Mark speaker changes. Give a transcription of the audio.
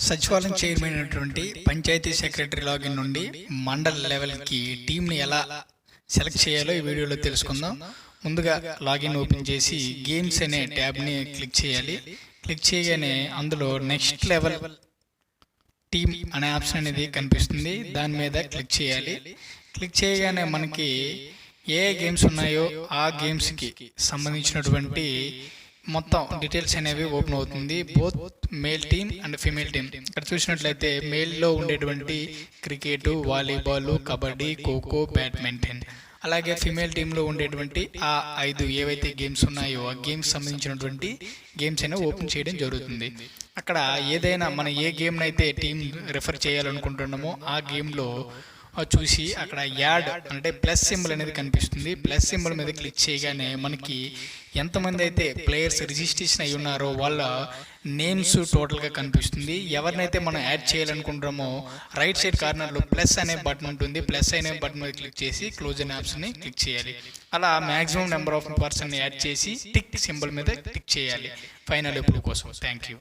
Speaker 1: సచివాలయం చైర్మన్ అయినటువంటి panchayat secretary login నుండి మండల్ లెవెల్కి టీంని ఎలా సెలెక్ట్ చేయాలో ఈ వీడియోలో తెలుసుకుందాం. ముందుగా లాగిన్ ఓపెన్ చేసి గేమ్స్ అనే ట్యాబ్ని క్లిక్ చేయాలి. క్లిక్ చేయగానే అందులో నెక్స్ట్ లెవెల్ టీమ్ అనే ఆప్షన్ అనేది కనిపిస్తుంది. దాని మీద క్లిక్ చేయాలి. క్లిక్ చేయగానే మనకి ఏ గేమ్స్ ఉన్నాయో ఆ గేమ్స్కి సంబంధించినటువంటి మొత్తం డీటెయిల్స్ అనేవి ఓపెన్ అవుతుంది both male team and female team ఇక్కడ చూసినట్లయితే మేల్లో ఉండేటువంటి cricket volleyball kabaddi kho kho badminton అలాగే ఫీమేల్ టీంలో ఉండేటువంటి ఆ ఐదు ఏవైతే గేమ్స్ ఉన్నాయో ఆ గేమ్స్ సంబంధించినటువంటి గేమ్స్ అయినా ఓపెన్ చేయడం జరుగుతుంది. అక్కడ ఏదైనా మనం ఏ గేమ్నైతే అయితే టీం రిఫర్ చేయాలనుకుంటున్నామో ఆ గేమ్లో చూసి అక్కడ యాడ్ అంటే ప్లస్ సింబల్ అనేది కనిపిస్తుంది. ప్లస్ సింబల్ మీద క్లిక్ చేయగానే మనకి ఎంతమంది అయితే ప్లేయర్స్ రిజిస్ట్రేషన్ అయి ఉన్నారో వాళ్ళ నేమ్స్ టోటల్గా కనిపిస్తుంది. ఎవరినైతే మనం యాడ్ చేయాలనుకుంటామో రైట్ సైడ్ కార్నర్లో ప్లస్ అనే బటన్ ఉంటుంది. ప్లస్ అనే బటన్ మీద క్లిక్ చేసి క్లోజ్ అనే ఆప్షన్ని క్లిక్ చేయాలి. అలా maximum number of person add చేసి టిక్ సింబల్ మీద క్లిక్ చేయాలి. ఫైనల్ ఎప్పుడు కోసం. Thank you